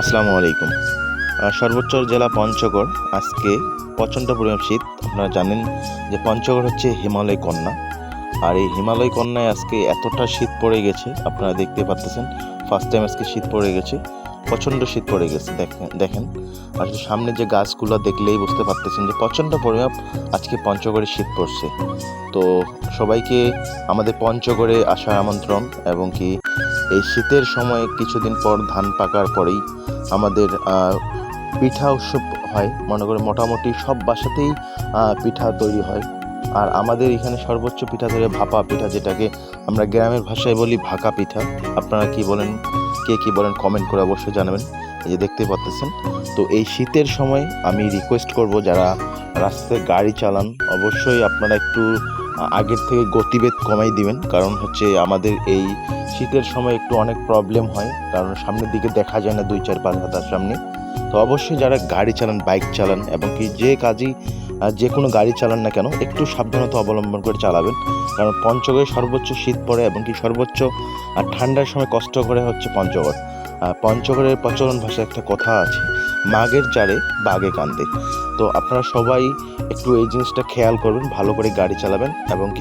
আসসালামু আলাইকুম। সর্বোচ্চ জেলা পঞ্চগড়, আজকে প্রচণ্ড পরিমাণ শীত। আপনারা জানেন যে পঞ্চগড় হচ্ছে হিমালয় কন্যা। আর এই হিমালয় কন্যায় আজকে এতটা শীত পড়ে গেছে, আপনারা দেখতে পাচ্ছেন ফার্স্ট টাইম আজকে শীত পড়ে গেছে। প্রচণ্ড শীত পড়ে গেছে দেখেন দেখেন। আর সামনে যে গাছগুলো দেখলেই বুঝতে পারতেছেন যে প্রচণ্ড পরিমাণ আজকে পঞ্চগড়ে শীত পড়ছে। তো সবাইকে আমাদের পঞ্চগড়ে আসার আমন্ত্রণ এবং কি এই শীতের সময় কিছুদিন পর ধান পাকার পরেই আমাদের পিঠা উৎসব হয়। মনে করে মোটামুটি সব বাসাতেই পিঠা তৈরি হয়। আর আমাদের এখানে সর্বোচ্চ পিঠা ধরে ভাপা পিঠা যেটাকে আমরা গ্রামের ভাষায় বলি ভাকা পিঠা। আপনারা কি বলেন? কে কী বলেন কমেন্ট করে অবশ্যই জানাবেন। এই যে দেখতে পাচ্ছেন তো এই শীতের সময় আমি রিকোয়েস্ট করব যারা রাস্তায় গাড়ি চালান, অবশ্যই আপনারা একটু আগের থেকে গতিবেগ কমাই দিবেন। কারণ হচ্ছে আমাদের এই শীতের সময় একটু অনেক প্রবলেম হয়। কারণ সামনের দিকে দেখা যায় না দুই চার পাঁচ হাতার সামনে। তো অবশ্যই যারা গাড়ি চালান বাইক চালান এবং কি যে কাজই যে কোনো গাড়ি চালান না কেন, একটু সাবধানতা অবলম্বন করে চালাবেন। কারণ পঞ্চগড়ে সর্বোচ্চ শীত পড়ে এবং কি সর্বোচ্চ ঠান্ডার সময় কষ্ট করে হচ্ছে পঞ্চগড়। পঞ্চগড়ের প্রচলন ভাষায় একটা কথা আছে, মাগের চারে বাগে কান্দে। তো আপনারা সবাই একটু এই জিনিসটা খেয়াল করবেন, ভালো করে গাড়ি চালাবেন এবং কি